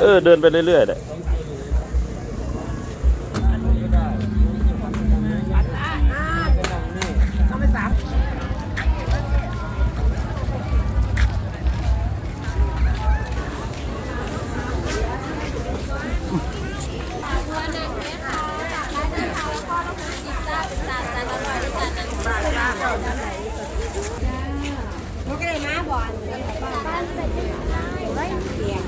เออเดินไปเรื่อยๆเลย ถ่ายลงหมดยกเลยตัวใหญ่เลย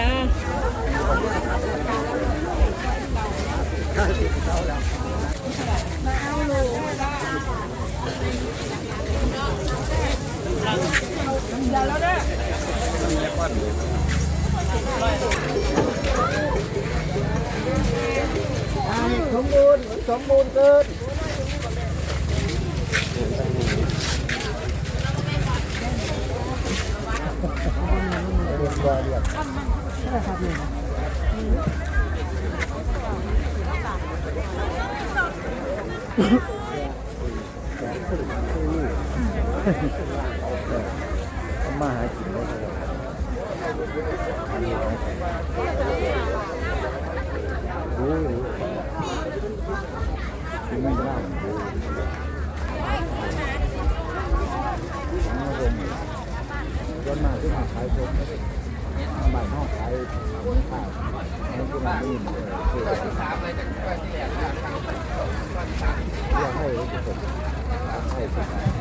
นะสมบูรณ์สมบูร ณ์เกินมาหากินได้เลยโอ้ยไม่ได้ย้นมาที่มาขายผม บ้านนอกขายข้าวนี่คือมันนี่คืออยากให้ทุกคนให้